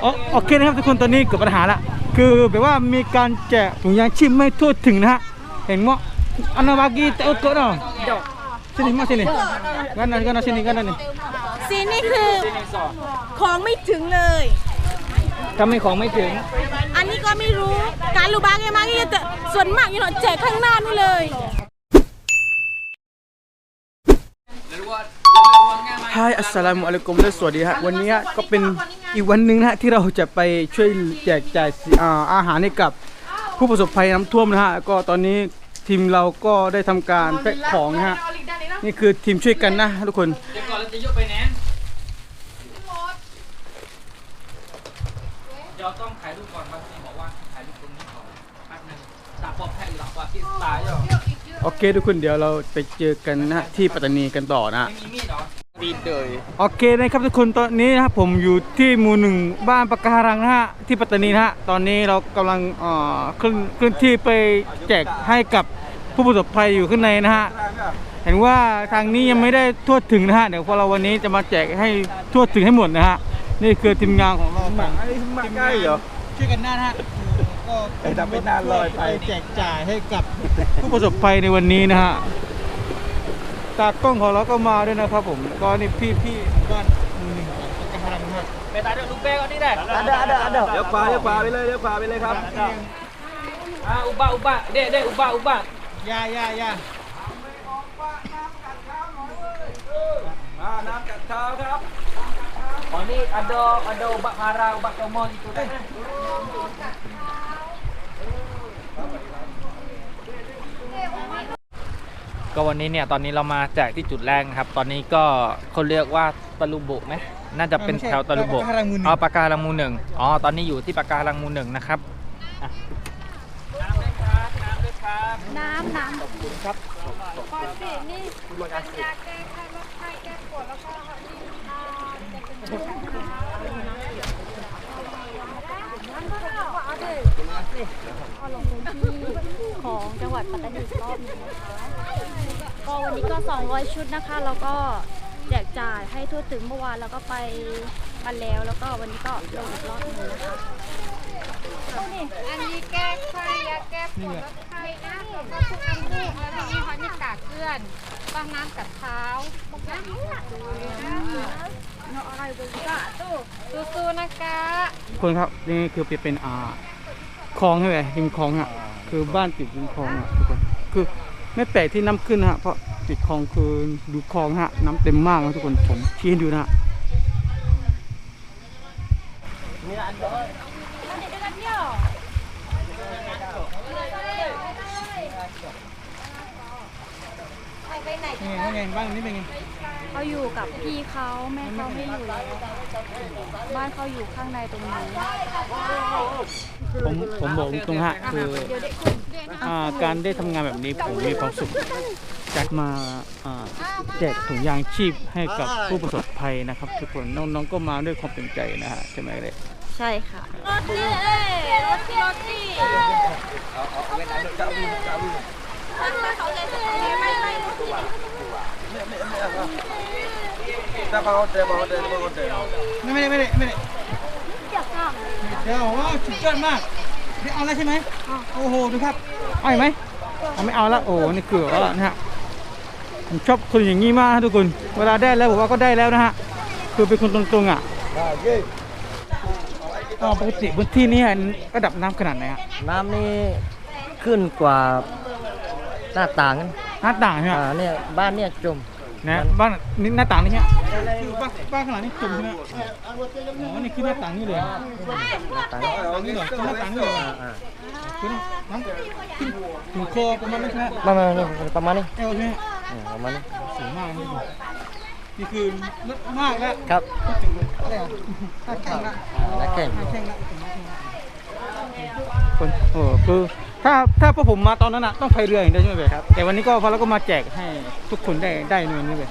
โอโอเคนะครับทุกคนตอนนี้เกิดปัญหาละคือแบบว่ามีการแจกถุงยางชีพไม่ทั่วถึงนะฮะเห็นมั้ยอันนั้นบากีเตอร์ก็เนาะสนี่มาสนี่กันนั่นกันนั่นสนี่กันนั่นนี่ซีนี่คือของไม่ถึงเลยทำไมของไม่ถึง อันนี้ก็ไม่รู้การลูบางไงมางี้แต่ส่วนมากอยู่เนาะแจกข้างหน้านู่นเลย ฮายอัสสลามุอะลัยกุมและสวัสดีฮะวันนี้ก็เป็นอีกวันหนึ่งนะฮะที่เราจะไปช่วยแจกจ่ายอาอาหารให้กับผู้ประสบภัยน้ำท่วมนะฮะก็ตอนนี้ทีมเราก็ได้ทำการแพ็คของนะฮะนี่คือทีมช่วยกันนะทุกคนเดี๋ยวก่อนเราจะยกไปแนนเดี๋ยวต้องถ่ายรูปก่อนครับที่บอกว่าถ่ายรูปตรงนี้ก่อนแป๊บนึงตาปอบแพ้หลับว่าที่ตายเหรอโอเคทุกคนเดี๋ยวเราไปเจอกันนะฮะที่ปัตตานีกันต่อนะฮะ ไม่มีมีดเหรอ ดีเลยโอเคนะครับทุกคนตอนนี้นะครับผมอยู่ที่หมู่หนึ่งบ้านปะการังนะฮะที่ปัตตานีนะฮะตอนนี้เรากำลังเอ่อเคลื่อนเคลื่อนที่ไปแจกให้กับผู้ประสบภัยอยู่ข้างในนะฮะเห็นว่าทางนี้ยังไม่ได้ทั่วถึงนะฮะเดี๋ยวพอเราวันนี้จะมาแจกให้ทั่วถึงให้หมดนะฮะนี่คือทีมงานของเราหมักหมักใกล้เหรอช่วยกันได้นะฮะก็จะเป็นนานลอยไปแจกจ่ายให้กับผู้ประสบภัยในวันนี้นะฮะ ตากล้องของเราก็มาด้วยนะครับผมก็นี่พี่พี่ๆของบ้านหมู่หนึ่งของปะการังนะครับไปตายด้วยลูกแป้งก่อนนี่ได้ ada ada ada เลี้ยวขวาเลี้ยวขวาไปเลยเลี้ยวขวาไปเลยครับอ่าอุบะอุบะเด้เด้อุบะอุบะยายายามาน้ำกัดเท้าครับ อ๋อนี่อันโดอันโดอุบะพาราอุบะเกมอน itu kan ก็วันนี้เนี่ยตอนนี้เรามาแจกที่จุดแรกนะครับ ตอนนี้ก็เขาเรียกว่าตะลุโบะไหมน่าจะเป็นไม่ใช่แถวตะลุโบะปะการังหมู่หนึ่งอ๋อปากการังหมูหนึ่งอ๋อตอนนี้อยู่ที่ปากการังหมูหนึ่งนะครับอะน้ำด้วยครับน้ำด้วยครับน้ำน้ำขอบคุณครับคอนเสิร์ตนี่เป็นยาแก้ไข้ลดไข้แก้ปวดแล้วก็นี่อ่าจะเป็นของจังหวัดปัตตานีอีกรอบหนึงนะคะ ก็วันนี้ก็ 200 ชุดนะคะ แล้วก็แจกจ่ายให้ทั่วถึงเมื่อวานแล้วก็ไปมาแล้ว แล้วก็วันนี้ก็ลงอีกรอบหนึงนะคะอันนี้แก้ไข้ยาแก้ปวดลดไข้นะแล้วก็ทุกอันลูกแล้วทีนี้เขานี่กากเกลื่อนต้องน้ำกัดเท้าเนาะอะไรบุกะตู้สู้ๆนะคะทุกคนครับนี่คือเป็นอ่าคลองใช่ไหมริมคลองอะคือบ้านติดริมคลองอะทุกคนคือ ไม่แปลกที่น้ำขึ้นนะฮะเพราะติดคลองคือดูคลองฮะน้ำเต็มมากนะทุกคนผมชี้ให้ดูนะฮะนี่ไงบ้านนี้เป็นไงเขาอยู่กับพี่เขาแม่เขาไม่อยู่แล้วบ้านเขาอยู่ข้างในตรงนี้ ผมผมบอกตรงๆฮะคืออ่าการได้ทำงานแบบนี้ผมมีความสุขจากมาอ่าแจกถุงยางชีพให้กับผู้ประสบภัยนะครับ ทุกคนน้องๆก็มาด้วยความเต็มใจนะฮะใช่ไหมเลยใช่ค่ะรถตี้รถตี้รถตี้เขาเลยไม่ไม่จะมาเอาเดี๋ยวมาเอาเดี๋ยวมาเอาเดี๋ยวไม่ได้ไม่ได้ไม่ได้เกี่ยวกับ เดี๋ยวว้าวสุดยอดมากนี่เอาแล้วใช่ไหมโอ้โหดูครับเอาอีกไหมเอาไม่เอาละโอ้นี่คือแบบว่านะฮะผมชอบคนอย่างนี้มากฮะทุกคน เวลาได้แล้วผมว่าก็ได้แล้วนะฮะคือเป็นคนตรงๆอะได้เย้อ๋อปกติบนที่นี่ระดับน้ำขนาดไหนฮะน้ำนี่ขึ้นกว่าหน้าต่างหน้าต่างใช่ไหมอ่าเนี่ยบ้านเนี่ยจมนะบ้านนี่หน้าต่างนี่ใช่ไหม คือบ้านบ้านข้างหลังนี่จุ่มใช่ไหมอ๋อนี่คือหน้าต่างนี่เลยหน้าต่างหน้าต่างนี่เลยหน้าต่างนี่เลยอ่าคือน้ำขึ้นถึงคอประมาณนั้นใช่ไหมประมาณนี้ประมาณนี้เอวใช่ไหมอืมประมาณนี้สูงมากนี่นี่คือลึกมากแล้วครับพูดถึงอะไรอะหน้าแข้งละนักแข่งหน้าแข้งละคนโอ้คือถ้าถ้าพวกผมมาตอนนั้นอะต้องพายเรืออย่างเดียวใช่ไหมเบยครับแต่วันนี้ก็พอเราก็มาแจกให้ทุกคนได้ได้ในวันนี้เลย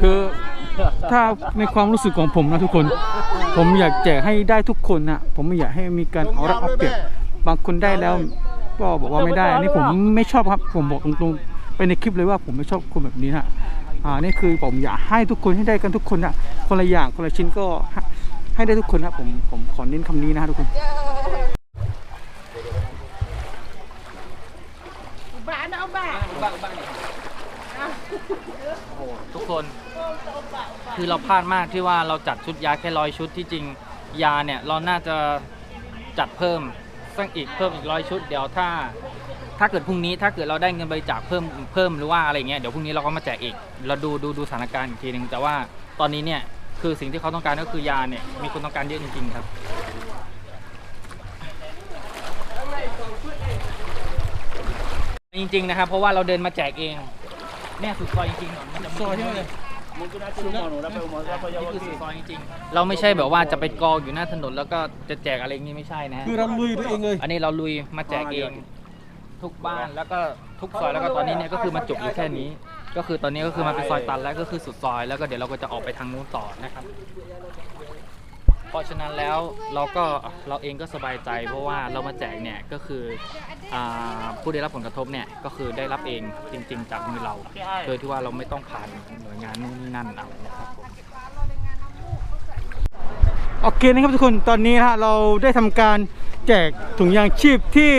คือถ้าในความรู้สึกของผมนะทุกคน ผมอยากแจกให้ได้ทุกคนนะผมไม่อยากให้มีการเอารัดเอาเปรียบบางคนได้แล้ว ก็บอกว่าไม่ได้อนนี้ผมไม่ชอบครับ ผมบอกตรงๆไปในคลิปเลยว่าผมไม่ชอบคนแบบนี้นะอ่านี่คือผมอยากให้ทุกคนให้ได้กันทุกคนนะคนละอย่างคนละชิ้นก็ให้ได้ทุกคนนะผมผมขอเน้นคำนี้นะทุกคน โอ้โหทุกคนคือเราพลาดมากที่ว่าเราจัดชุดยาแค่ร้อยชุดที่จริงยาเนี่ยเราน่าจะจัดเพิ่มสักอีกเพิ่มอีกร้อยชุดเดี๋ยวถ้า ถ้าเกิดพรุ่งนี้ถ้าเกิดเราได้เงินบริจาคเพิ่มเพิ่มหรือว่าอะไรเงี้ยเดี๋ยวพรุ่งนี้เราก็มาแจกอีกเราดูดูดูสถานการณ์อีกทีหนึ่งแต่ว่าตอนนี้เนี่ยคือสิ่งที่เขาต้องการก็คือยาเนี่ยมีคนต้องการเยอะจริงๆครับจริงๆนะครับเพราะว่าเราเดินมาแจกเอง เนี่ยสุดซอยจริงๆมันจะซอยใช่ไหมนี่คือสุดซอยจริงๆเราไม่ใช่แบบว่าจะไปกองอยู่หน้าถนนแล้วก็จะแจกอะไรอย่างนี้ไม่ใช่นะฮะคือเราลุยตัวเองเลยอันนี้เราลุยมาแจกเองทุกบ้านแล้วก็ทุกซอยแล้วก็ตอนนี้เนี่ยก็คือมาจบอยู่แค่นี้ ก็คือตอนนี้ก็คือมาเป็นซอยตันแล้วก็คือสุดซอยแล้วก็เดี๋ยวเราก็จะออกไปทางนู้นต่อนะครับ เพราะฉะนั้นแล้วเราก็เราเองก็สบายใจ เพราะว่าเรามาแจกเนี่ยก็คืออาผู้ได้รับผลกระทบเนี่ยก็คือได้รับเองจริง ๆ จากมือเรา โดยที่ว่าเราไม่ต้องผ่านหน่วยงานนู่นนี่นั่นเอานะครับผม โอเคนะครับทุกคนตอนนี้นะฮะเราได้ทำการแจกถุงยางชีพที่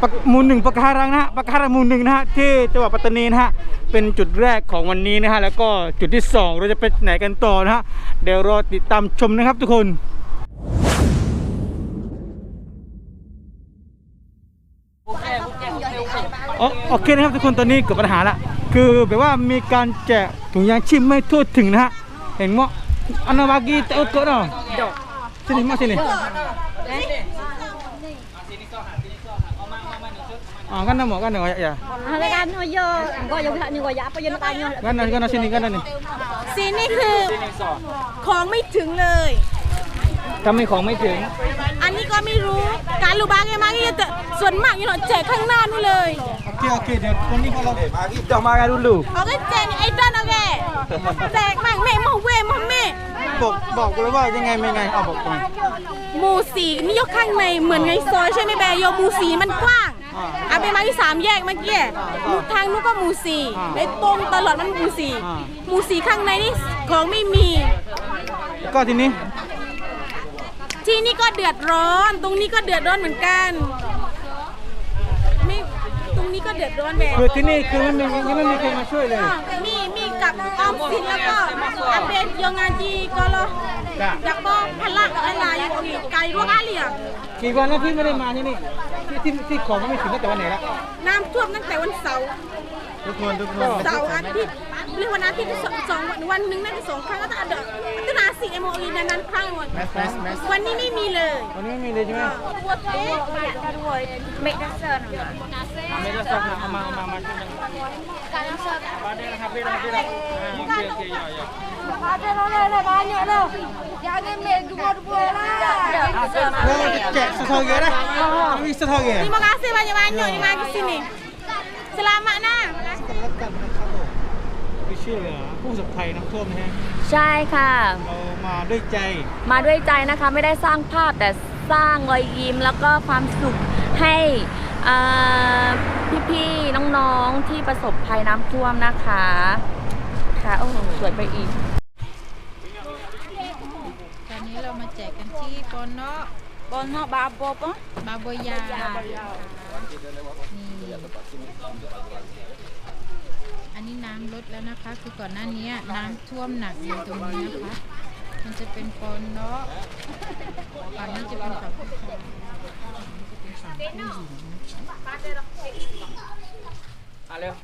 ปะหมูลหนึ่งปะการังนะฮะปะการังหมูลหนึ่งนะฮะที่จังหวัดปัตตานีนะฮะ เป็นจุดแรกของวันนี้นะฮะแล้วก็จุดที่สองเราจะไปไหนกันต่อนะฮะเดี๋ยวรอติดตามชมนะครับทุกคนโอโอเคนะครับทุกคนตอนนี้เกิดปัญหาละคือแบบว่ามีการแจกถุงยางชีพไม่ทั่วถึงนะฮะเห็นมั้ยอันนั้นบากีเตะอุตโนะ Sini, mak sini. Ah, kan nama, kan nama ya. Ada kan yo, engko yo bisa nih yo apa yo tanya. Kan kan sini kan ni. ซีนี่คือของไม่ถึงเลยถ้าไม่ของไม่ถึง อันนี้ก็ไม่รู้ การรูบางไงมางี้แต่ส่วนมากอยู่หนอแจกข้างหน้านู่เลย โอเคโอเคเดี๋ยวคนนี้ก็เขาเราจะมากันดูเอาก็แจกไอ้ด้านเอาแกแจกมั่งแม่มาเวมาแม่บอกบอกกูเลยว่ายังไงไม่ไงเอาบอกก่อนหมู่สีนี่ยกข้างในเหมือนในซอยใช่ไหมแบโยหมู่สีมันกว้าง อาไปมาที่สามแยกเมื่อกี้หมู่ทางนู้นก็หมู่สี่ในตรงตลอดมันหมู่สี่หมู่สี่ข้างในนี่ของไม่มี ก็ทีนี้ ที่นี่ก็เดือดร้อน ตรงนี้ก็เดือดร้อนเหมือนกันไม่ตรงนี้ก็เดือดร้อนแบบคือที่นี่คือไม่มีไม่มีใครมาช่วยเลย มี มีกับออมสินแล้วก็อาเบนยองาจีก็รอจ้ะแล้วก็พลักอะไรอีกไก่รวกอาเหลียกี่วันแล้วพี่ไม่ได้มาที่นี่ที่ที่ที่ของไม่ถึงตั้งแต่วันไหนละน้ำท่วมตั้งแต่วันเสาร์ทุกคนทุกคนเสาร์อาทิตย์หรือวันอาทิตย์สองสองวันวันหนึ่งน่าจะสองครั้งก็จะอัดอัตนาสี่เอ็มโออีนั้นนั้นครั้งหมดวันนี้ไม่มีเลยวันนี้ไม่มีเลยใช่ไหม Make that sound. ไม่ได้สักเอามาเอามามาชุดหนึงมาได้นะครับพี่นะครับพี่นะอ่าโอเคโอเคอย่าอย่า Ada lo banyak lo. Jangan make dua-dua lah. แล้วเราจะแจกสะทอเกะนะมีสะทอเกะ Terima kasih banyak-banyak yang mari ke sini. Selamat nah. ไม่เชื่อเลยเหรอผู้ประสบภัยน้ำท่วมนะฮะใช่ค่ะ เรามาด้วยใจมาด้วยใจนะคะไม่ได้สร้างภาพแต่สร้างรอยยิ้มแล้วก็ความสุขให้อ่าพี่ๆน้องๆที่ประสบภัยน้ำท่วมนะคะ ค่ะโอ้โหสวยไปอีก ตอนนี้เรามาแจกกันที่ปอนเนาะ Bono babo apa? บาโบยา นี่ อันนี้น้ำลดแล้วนะคะ คือก่อนหน้านี้น้ำท่วมหนักอยู่ตรงนี้นะคะ มันจะเป็นปอนเนาะฝั่งนี้จะเป็นฝั่งผู้ชายอะเร็ว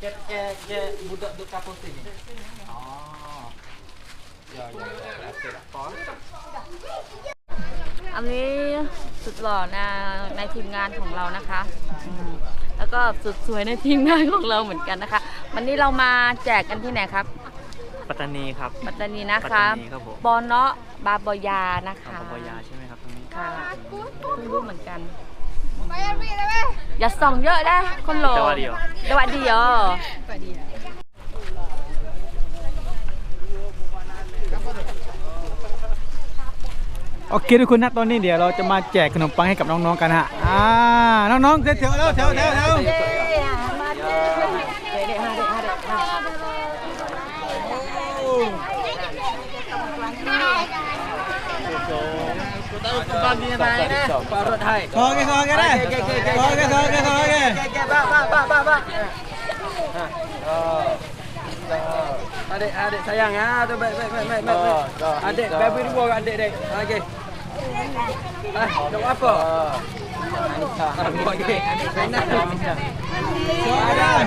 แกแกแกบุดดูกาโปสินี่อ๋ออย่าอย่าอย่าเสร็จก่อนอันนี้ สุดหล่อนะในทีมงานของเรานะคะอืมแล้วก็สุดสวยในทีมงานของเราเหมือนกันนะคะ วันนี้เรามาแจกกันที่ไหนครับไปปัตตานีครับ ปัตตานีนะปัตคะตานีครับผม บอนเนาะบาบอยานะครัคะบปอยาใช่ไหมครับตรงนี้ ค่ะเพิ่งรู้เหมือนกัน อย่าส่องเยอะนะคนหล่อแต่ว่าเดียวแต่ว่าเดียว โอเคทุกคนนะตอนนี้เดี๋ยวเราจะมาแจกขนมปังให้กับน้องๆกันฮะอ่าน้องๆแถวแล้วแถวๆแถวๆแถวขอแกขอแกได้ขอแกขอแกขอแก Pak, pak, pak, pak, pak. Adik, adik sayang ya. Tu baik, baik, baik, baik, baik. Adik, baby dua kat adik, dek. Okey. Ah, nak apa? Ah, okey. Enak.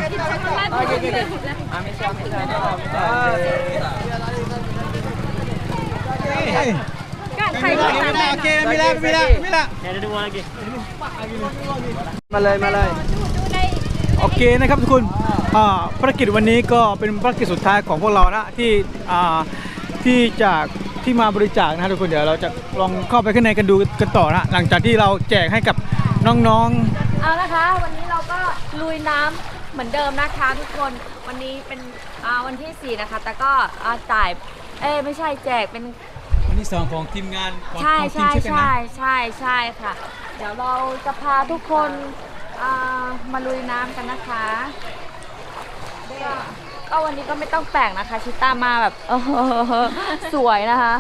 Okey, okey, okey. Ah, โอเคไม่ละไม่ละไม่ละมาเลยมาเลยโอเคนะครับทุกคนอ่าภารกิจวันนี้ก็เป็นภารกิจสุดท้ายของพวกเรานะที่อ่าที่จาก ที่มาบริจาคนะทุกคนเดี๋ยวเราจะลองเข้าไปข้างในกันดูกันต่อนะหลังจากที่เราแจกให้กับน้องเอานะคะวันนี้เราก็ลุยน้ำเหมือนเดิมนะคะทุกคนวันนี้เป็นอ่าวันที่ 4 นะคะ แต่ก็อ่าจ่ายเอ้ยไม่ใช่แจกเป็นๆวันที่สองของทีมงานของใช่ของทีมใช่ช่วยกันใช่นะใช่ใช่ค่ะ เดี๋ยวเราจะพาทุกคนอ่ามาลุยน้ำกันนะคะ ก็ก็วันนี้ก็ไม่ต้องแปลกนะคะ ชิต้ามาแบบเออสวยนะคะ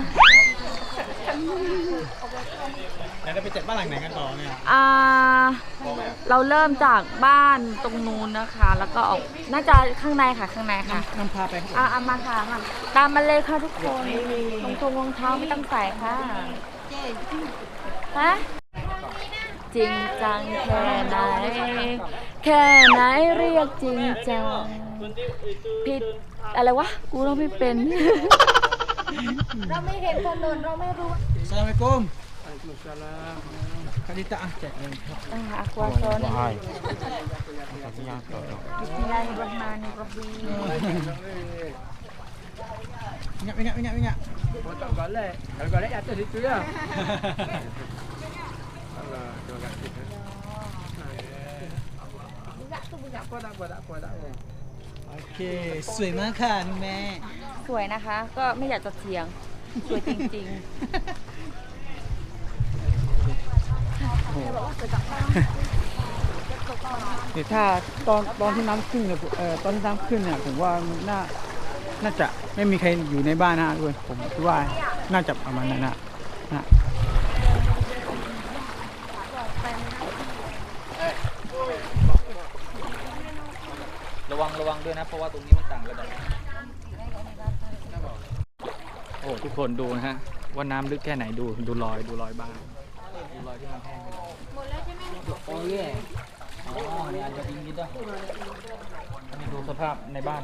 แล้วเราไปแจกบ้านหลังไหนกันต่อเนี่ยอ่าเราเริ่มจากบ้านตรงนู้นนะคะ แล้วก็ออกน่าจะข้างในค่ะข้างในค่ะนำพาไปครับผมอะเอามาค่ะมาตามมาเลยค่ะทุกคนรองทงรองเท้าไม่ต้องใส่ค่ะฮะจริงจังแค่ไหน แค่ไหนเรียกจริงจัง ผิดอะไรวะ กูเราไม่เป็น เราไม่เห็นถนนเราไม่รู้สลามอะลัยกุมคาดิตะอะแจกเลยครับอ่าอักวาโซนบิสมิลลาฮิรเราะห์มานิรเราะฮีม Ingat, ingat, ingat, ingat. Tak golek. Kalau golek atas situ ya. Alah, terima kasih. Tak apa, tak apa, tak apa, tak apa. โอเค สวยมากค่ะคุณแม่ สวยนะคะ ก็ไม่อยากจะเถียง สวยจริงเดี๋ยวถ้าตอนตอนที่น้ำขึ้นเนี่ยผมเอ่อตอนที่น้ำขึ้นเนี่ยผมว่ามันน่าน่าจะไม่มีใครอยู่ในบ้านนะด้วยผมคิดว่าน่าจะประมาณนั้นนะนะ ระวังระวัง ด้วยนะ เพราะว่าตรงนี้มันต่างระดับโอ้ทุกคนดูนะฮะว่าน้ำลึกแค่ไหนดูดูรอยดูรอยบ้างดูรอยที่มันแห้งหมดแล้วใช่ไหมโอ้ยอ๋อนี่อาจจะดินนิดอะอันนี้ดูสภาพในบ้าน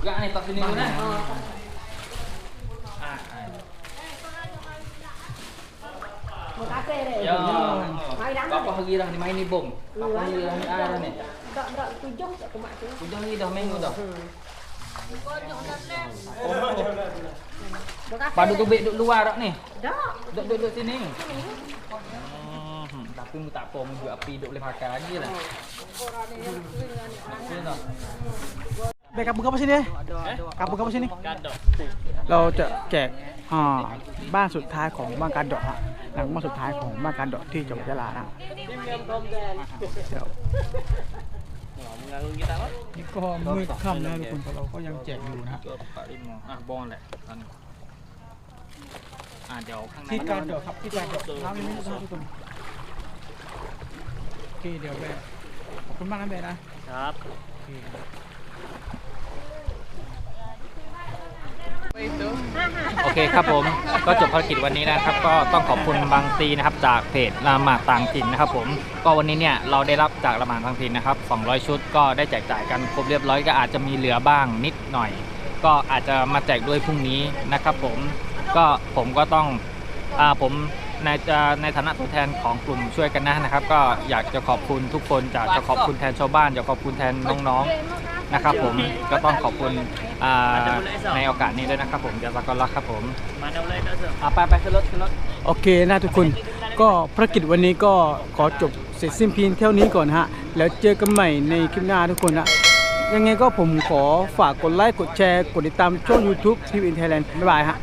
buka nih tas ini dulu Ya. Bapak pergi dah ni main ni bom. Bapak pergi dah ni air dah ni. Tak tak tujung tak kemak tu. Tujung ni dah minggu dah. Padu tu duduk luar tak ni? Tak. Duduk duduk sini. Hmm, tapi mu tak apa mu jual api duduk boleh makan lagi lah. Sini dah. ไปกับบุกเข้ามาสิเนี่ยกับบุกเข้ามาสินี่เราจะแจกอ่าบ้านสุดท้ายของบ้านการดอกฮะ หลังบ้านสุดท้ายของบ้านการดอกที่จังหวัดยะลานะเดี๋ยวนี่ก็มืดค่ำแล้วทุกคนแต่เราก็ยังแจกอยู่นะฮะ Ke Pak Lima. Ah, bon lah. Sana. Ah, jauh ข้างในที่การดอกครับที่การดอกน้ำยังไม่ได้ทุกคนโอเคเดี๋ยวไปขอบคุณมากนะเบนะครับ โอเคครับผมก็จบภารกิจวันนี้นะครับ ก็ต้องขอบคุณบางตีนะครับ จากเพจละหมาดต่างถิ่นนะครับผมก็วันนี้เนี่ยเราได้รับจากละหมาดต่างถิ่นนะครับ 200 ชุดก็ได้แจกจ่ายกันครบเรียบร้อยก็อาจจะมีเหลือบ้างนิดหน่อย ก็อาจจะมาแจกด้วยพรุ่งนี้นะครับ ผมก็ผมก็ต้องอ่าผมในในฐานะตัวแทนของกลุ่มช่วยกันนะนะครับ ก็อยากจะขอบคุณทุกคนอยากจะขอบคุณแทนชาวบ้านอยากขอบคุณแทนน้องๆ นะครับผมก็ต้องขอบคุณในโอกาสนี้ด้วยนะครับผมเดี๋ยวสักกอนรักครับผมมาเอะไปไปขึ้นรถขึ้นรถโอเคนะทุกคน ก็ภารกิจวันนี้ก็ขอจบเสร็จสิ้นเพียงเท่านี้ก่อนฮะ แล้วเจอกันใหม่ในคลิปหน้าทุกคนนะยังไงก็ผมขอฝากกดไลค์กดแชร์ กดติดตามช่อง YouTube ทีวีอินไทยแลนด์บ๊ายบายฮะ